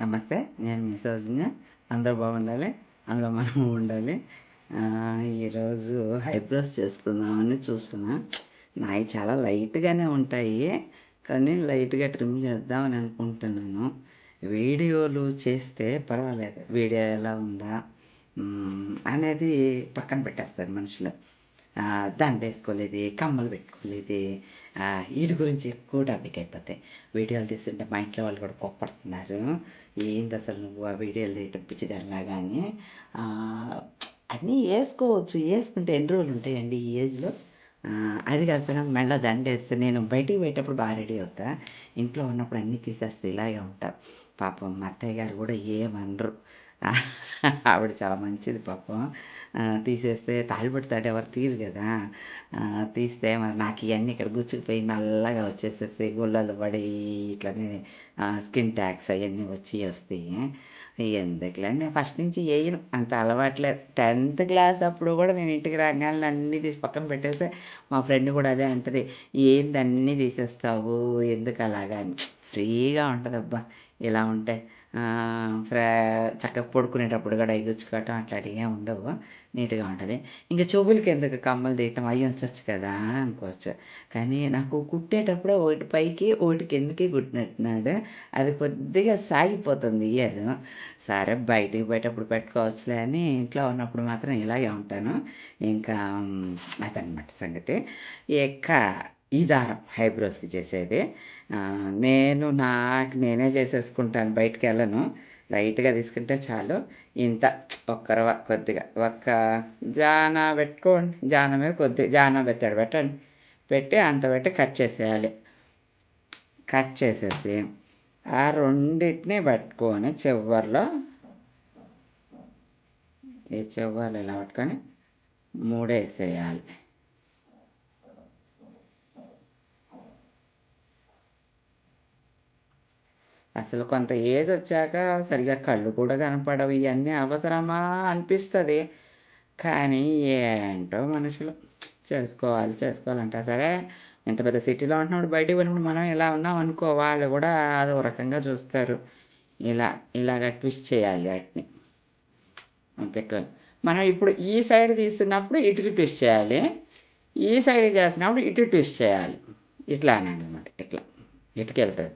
నమస్తే నేను మీ సౌజన్య అందరూ బాగుండాలి అందులో మనం ఉండాలి. ఈరోజు ఐబ్రోస్ చేసుకుందామని చూస్తున్నా. నాయి చాలా లైట్గానే ఉంటాయి కానీ లైట్గా ట్రిమ్ చేద్దామని అనుకుంటున్నాను. వీడియోలు చేస్తే పర్వాలేదు వీడియో ఎలా ఉందా అనేది పక్కన పెట్టేస్తారు మనుషులు. దండ వేసుకోలేదు కమ్మలు పెట్టుకోలేదు వీటి గురించి ఎక్కువ టాపిక్ అయిపోతాయి వీడియోలు తీస్తుంటే మా ఇంట్లో వాళ్ళు కూడా కోప్పడుతున్నారు ఏంది అసలు నువ్వు ఆ వీడియోలు తీయటం పిచ్చిదల్లాగా అని అన్నీ వేసుకోవచ్చు వేసుకుంటే ఎన్ని రోజులు ఉంటాయండి ఈ ఏజ్లో అది కాకపోయినా మెళ్ళ దండ వేస్తే నేను బయటికి పోయేటప్పుడు బాగా రెడీ అవుతా ఇంట్లో ఉన్నప్పుడు అన్నీ తీసేస్తే ఇలాగే ఉంటా పాపం మా అత్తయ్య గారు కూడా ఏమనరు ఆవిడ చాలా మంచిది పాపం. తీసేస్తే తాళిపడతాడు ఎవరు తీరు కదా. తీస్తే మరి నాకు ఇవన్నీ ఇక్కడ గుచ్చుకుపోయి నల్లగా వచ్చేసేసి గుళ్ళలు పడి ఇట్లనే స్కిన్ ట్యాక్స్ అవన్నీ వచ్చి వస్తాయి. ఎందుకులే ఫస్ట్ నుంచి వేయను. అంత అలవాట్లేదు టెన్త్ క్లాస్ అప్పుడు కూడా నేను ఇంటికి రాగానే అన్నీ తీసి పక్కన పెట్టేస్తే మా ఫ్రెండ్ కూడా అదే అంటది ఏంది అన్నీ తీసేస్తావు? ఎందుకు అలాగా? అని ఫ్రీగా ఉంటుంది అబ్బా ఇలా ఉంటే ఫ్రా చక్కగా పడుకునేటప్పుడు కూడా ఎగుచ్చుకోవటం అట్లాంటివి ఏమి ఉండవు. నీట్గా ఉంటుంది. ఇంకా చెవులకి ఎందుకు కమ్మలు తీయటం? అవి ఉంచవచ్చు కదా అనుకోవచ్చు. కానీ నాకు కుట్టేటప్పుడు ఒకటి పైకి ఒకటి కిందకి కుట్టినట్టున్నాడు. అది కొద్దిగా సాగిపోతుంది ఇయర్. సరే బయటికి పోయేటప్పుడు పెట్టుకోవచ్చులే అని ఇంట్లో ఉన్నప్పుడు మాత్రం ఇలాగే ఉంటాను. ఇంకా అదనమాట సంగతి. ఇక ఈ దారం హైబ్రోస్కి చేసేది. నేను నాకు నేనే చేసేసుకుంటాను బయటికి వెళ్ళను. లైట్గా తీసుకుంటే చాలు. ఇంత ఒక్కరవ కొద్దిగా. ఒక్క జాన పెట్టుకోండి. జాన మీద కొద్ది జాన పెట్టాడు పెట్టండి. పెట్టి అంత పెట్టి కట్ చేసేయాలి. కట్ చేసేసి ఆ రెండింటిని పట్టుకొని చివరిలో ఈ చివర్లు ఇలా పట్టుకొని మూడేసేయాలి. అసలు కొంత ఏజ్ వచ్చాక సరిగా కళ్ళు కూడా కనపడవు. ఇవన్నీ అవసరమా అనిపిస్తుంది. కానీ ఏంటో మనుషులు. చేసుకోవాలి చేసుకోవాలంటే సరే. ఇంత పెద్ద సిటీలో ఉంటున్నప్పుడు బయటికి వెళ్ళినప్పుడు మనం ఇలా ఉన్నాం అనుకో వాళ్ళు కూడా అదో రకంగా చూస్తారు. ఇలా ఇలాగ ట్విస్ట్ చేయాలి వాటిని. అంతే కాదు. మనం ఇప్పుడు ఈ సైడ్ తీస్తున్నప్పుడు ఇటుకి ట్విస్ట్ చేయాలి. ఈ సైడ్ చేస్తున్నప్పుడు ఇటు ట్విస్ట్ చేయాలి. ఇట్లా అనండి అనమాట ఇట్లా. ఇటుకెళ్తుంది.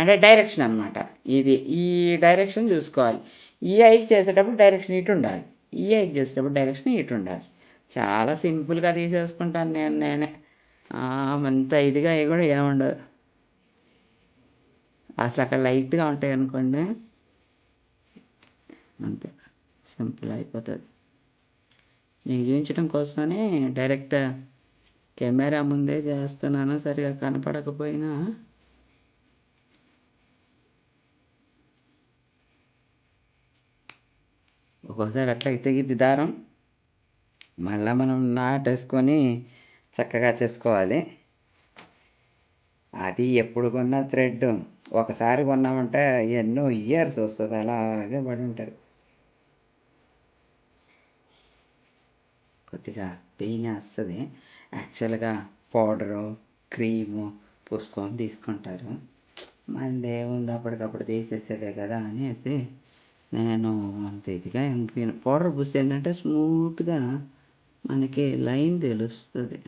అంటే డైరెక్షన్ అనమాట ఇది ఈ డైరెక్షన్ చూసుకోవాలి. ఈ ఐకి చేసేటప్పుడు డైరెక్షన్ ఇటు ఉండాలి. ఈ ఐకి చేసేటప్పుడు డైరెక్షన్ ఇటు ఉండాలి. చాలా సింపుల్గా తీసేసుకుంటాను నేను నేనే. అంత ఇదిగా కూడా ఏముండదు అసలు అక్కడ లైట్గా ఉంటాయి అనుకోండి. అంతే. సింపుల్ అయిపోతుంది. మీకు చూపించడం కోసమని డైరెక్ట్ కెమెరా ముందే చేస్తున్నాను. సరిగా కనపడకపోయినా ఒక్కోసారి అట్లా తెగిద్ది దారం మళ్ళీ మనం నాటేసుకొని చక్కగా చేసుకోవాలి. అది ఎప్పుడు కొన్న థ్రెడ్ ఒకసారి కొన్నామంటే ఎన్నో ఇయర్స్ వస్తుంది అలాగే పడి ఉంటుంది. కొద్దిగా పెయిన్ వస్తుంది. యాక్చువల్గా పౌడరు క్రీము పూసుకొని తీసుకుంటారు. మనది ఏముంది అప్పటికప్పుడు తీసేసేదే కదా అనేసి నేను అంత ఇదిగా ఏం పౌడర్ పూస్తే ఏంటంటే స్మూత్గా మనకి లైన్ తెలుస్తుంది.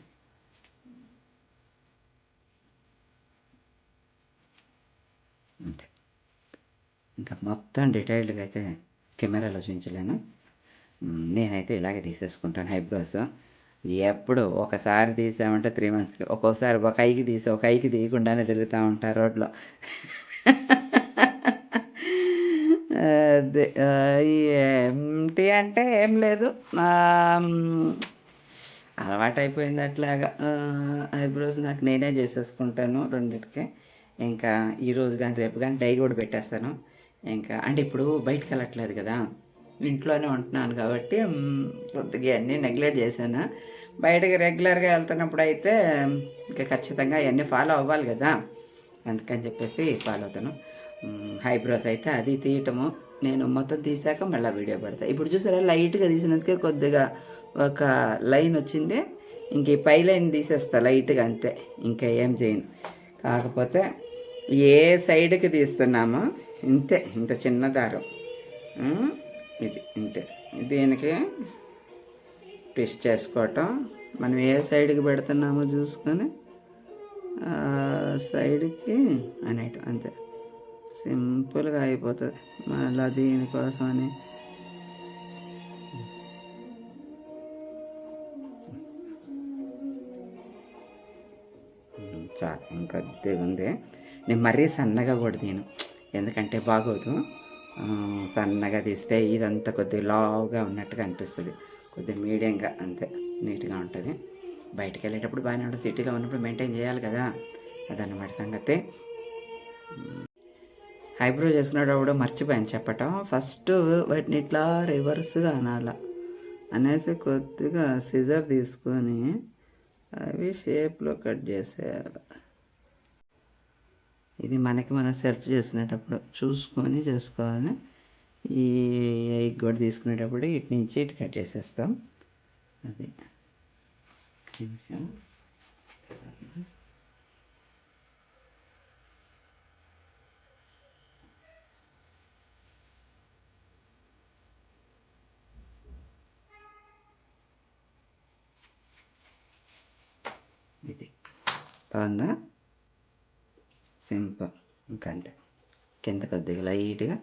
అంతే. ఇంకా మొత్తం డీటెయిల్డ్గా అయితే కెమెరాలో చూపించలేను. నేనైతే ఇలాగే తీసేసుకుంటాను ఐబ్రోస్. ఎప్పుడు ఒకసారి తీసామంటే త్రీ మంత్స్కి ఒక్కోసారి ఒక ఐకి తీసి ఒక ఐకి తీయకుండానే తిరుగుతూ ఉంటారు రోడ్లో. ఏంటి అంటే ఏం లేదు. అలవాటైపోయింది అలవాటు అయిపోయింది అట్లాగా ఐబ్రోస్ నాకు నేనే చేసేసుకుంటాను రెండింటికి. ఇంకా ఈరోజు కానీ రేపు కానీ డై కూడా పెట్టేస్తాను. ఇంకా అంటే ఇప్పుడు బయటకు వెళ్ళట్లేదు కదా. ఇంట్లోనే ఉంటున్నాను కాబట్టి కొద్దిగా అన్నీ నెగ్లెక్ట్ చేశాను. బయటకి రెగ్యులర్గా వెళ్తున్నప్పుడు అయితే ఇంకా ఖచ్చితంగా ఇవన్నీ ఫాలో అవ్వాలి కదా. అందుకని చెప్పేసి ఫాలో అవుతాను. హైబ్రోస్ అయితే అది తీయటము. నేను మొత్తం తీసాక మళ్ళీ వీడియో పెడతా. ఇప్పుడు చూసారా లైట్గా తీసినందుకే కొద్దిగా ఒక లైన్ వచ్చింది. ఇంక ఈ పై లైన్ తీసేస్తా లైట్గా అంతే. ఇంకా ఏం చేయను. కాకపోతే ఏ సైడ్కి తీస్తున్నామో ఇంతే ఇంత చిన్న దారం. ఇది ఇంతే. దీనికి ట్విస్ట్ చేసుకోవటం. మనం ఏ సైడ్కి పెడుతున్నామో చూసుకొని సైడ్కి అనేయటం అంతే. సింపుల్గా అయిపోతుంది. మళ్ళీ దీనికోసం అని. ఉమ్, చాలు ఇంకొద్దిగా ఉంది నేను మరీ సన్నగా కూడా తీను ఎందుకంటే బాగోదు. సన్నగా తీస్తే ఇదంతా కొద్దిగా లావుగా ఉన్నట్టుగా అనిపిస్తుంది. కొద్దిగా మీడియంగా అంతే నీట్గా ఉంటుంది. బయటికి వెళ్ళేటప్పుడు బాగానే ఉంటుంది. సిటీలో ఉన్నప్పుడు మెయింటైన్ చేయాలి కదా. అదన్నమాట సంగతి. ఐబ్రో చేసుకునేటప్పుడు మర్చిపోయాను చెప్పటం. ఫస్ట్ వాటిని ఇట్లా రివర్స్గా అనాల. అనేసి కొద్దిగా సిజర్ తీసుకొని అవి షేప్లో కట్ చేసేయాలి. ఇది మనకి మనం సెల్ఫ్ చేసుకునేటప్పుడు చూసుకొని చేసుకోవాలి. ఈ ఎగ్ కూడా తీసుకునేటప్పుడు ఇటు నుంచి ఇటు కట్ చేసేస్తాం. అది. నిమిషం బాగుందా? సింపుల్. ఇంకంతే కింద కొద్దిగా లైట్గా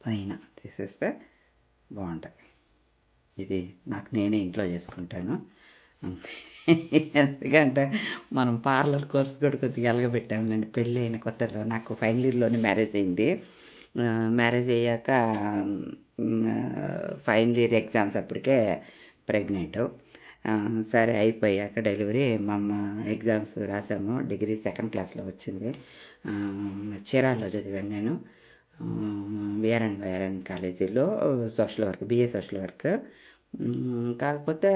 పైన తీసేస్తే బాగుంటుంది ఇది నాకు నేనే ఇంట్లో చేసుకుంటాను. ఎందుకంటే మనం పార్లర్ కోర్స్ కూడా కొద్దిగా ఎలగబెట్టాములేండి పెళ్ళి అయిన కొత్తలో నాకు ఫైనల్ ఇయర్లోనే మ్యారేజ్ అయింది. మ్యారేజ్ అయ్యాక ఫైనల్ ఇయర్ ఎగ్జామ్స్ అప్పటికే ప్రెగ్నెంట్. సరే అయిపోయాక డెలివరీ మా అమ్మ ఎగ్జామ్స్ రాసాము. డిగ్రీ సెకండ్ క్లాస్లో వచ్చింది. చీరాలలో చదివాను నేను. వీఆర్ఎన్ వీఆర్ఎన్ కాలేజీలో social work BA social work. కాకపోతే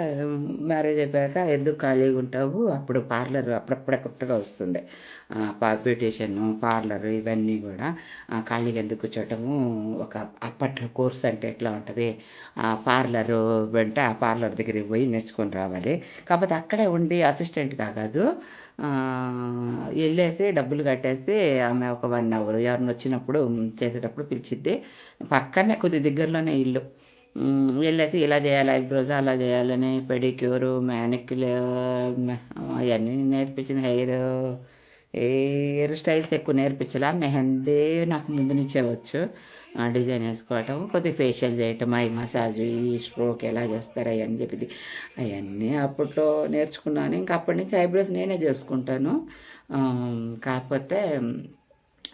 మ్యారేజ్ అయిపోయాక ఎందుకు ఖాళీగా ఉంటావు? అప్పుడు పార్లర్ అప్పుడప్పుడే కొత్తగా వస్తుంది. బ్యూటీషియన్ పార్లర్ ఇవన్నీ కూడా. ఖాళీగా ఎందుకు కూర్చోటము? ఒక అప్పట్లో కోర్స్ అంటే ఎట్లా ఉంటుంది? ఆ పార్లర్ వెంట ఆ పార్లర్ దగ్గరికి పోయి నేర్చుకొని రావాలి. కాకపోతే అక్కడే ఉండి అసిస్టెంట్గా కాదు. వెళ్ళేసి డబ్బులు కట్టేసి ఆమె ఒక వన్ అవర్ ఎవరిని వచ్చినప్పుడు చేసేటప్పుడు పిలిచిద్ది. పక్కనే కొద్ది దగ్గరలోనే ఇల్లు. వెళ్ళేసి ఇలా చేయాలి ఐబ్రోస్ అలా చేయాలని పెడిక్యూరు మ్యానిక్యూర్ అవన్నీ నేర్పించింది హెయిర్. హెయిర్ స్టైల్స్ ఎక్కువ నేర్పించలే. మెహందీ నాకు ముందు నుంచే వచ్చు. డిజైన్ వేసుకోవటం కొద్దిగా ఫేషియల్ చేయటం ఐ మసాజ్ ఈ స్ట్రోక్ ఎలా చేస్తారు అవన్నీ చెప్పింది అవన్నీ అప్పట్లో నేర్చుకున్నాను. ఇంకా అప్పటి నుంచి ఐబ్రోస్ నేనే చేసుకుంటాను. కాకపోతే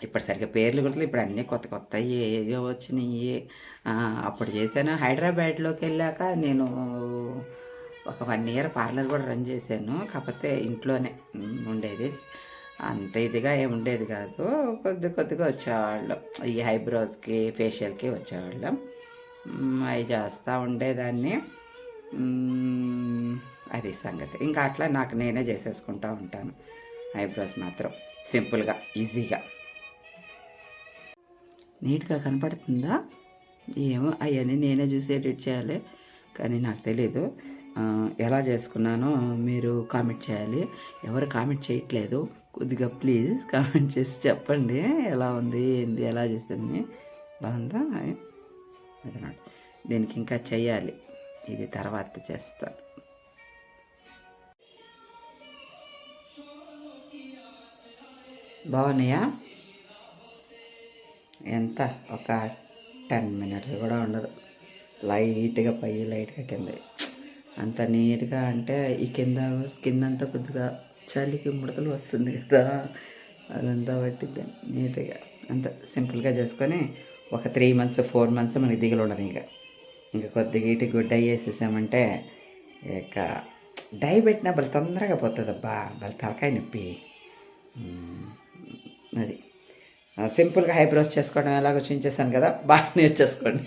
ఇప్పుడు సరిగ్గా పేర్లు గుర్తులు ఇప్పుడు అన్నీ కొత్త కొత్త ఏవో వచ్చినాయి. అప్పుడు చేశాను హైదరాబాద్లోకి వెళ్ళాక నేను ఒక వన్ ఇయర్ పార్లర్ కూడా రన్ చేశాను. కాకపోతే ఇంట్లోనే ఉండేది. అంత ఇదిగా ఏమి ఉండేది కాదు. కొద్ది కొద్దిగా వచ్చేవాళ్ళం. ఈ ఐబ్రోస్కి ఫేషియల్కి వచ్చేవాళ్ళం. అవి చేస్తూ ఉండేదాన్ని. అది సంగతి. ఇంకా అట్లా నాకు నేనే చేసేసుకుంటూ ఉంటాను. ఐబ్రోస్ మాత్రం సింపుల్గా ఈజీగా. నీట్గా కనపడుతుందా? ఏమో అవన్నీ నేనే చూసి ఎడిట్ చేయాలి. కానీ నాకు తెలీదు. ఎలా చేసుకున్నానో మీరు కామెంట్ చేయాలి. ఎవరు కామెంట్ చేయట్లేదు. కొద్దిగా ప్లీజ్ కామెంట్ చేసి చెప్పండి. ఎలా ఉంది ఏంది ఎలా చేసింది. బాగుందా? అదనమాట. దీనికి ఇంకా చెయ్యాలి. ఇది తర్వాత చేస్తాను బాగున్నాయా? ఎంత? ఒక టెన్ మినిట్స్ కూడా ఉండదు. లైట్గా పై లైట్గా కింద. అంత నీట్గా అంటే ఈ కింద స్కిన్ అంతా కొద్దిగా చలికి ముడతలు వస్తుంది కదా అదంతా పట్టిద్ది నీట్గా. అంత సింపుల్గా చేసుకొని ఒక త్రీ మంత్స్ ఫోర్ మంత్స్ మనకి దిగులు ఉండదు ఇంకా. ఇంకా కొద్దిగా ఇటు గుడ్డ వేసేసామంటే ఇక డై పెట్టినా బలి తొందరగా పోతుంది అబ్బా బలి తలకాయ నొప్పి. అది. సింపుల్గా హైబ్రోస్ చేసుకోవడం ఎలాగో చూపించేసాను కదా బాగా నేర్చేసుకోండి.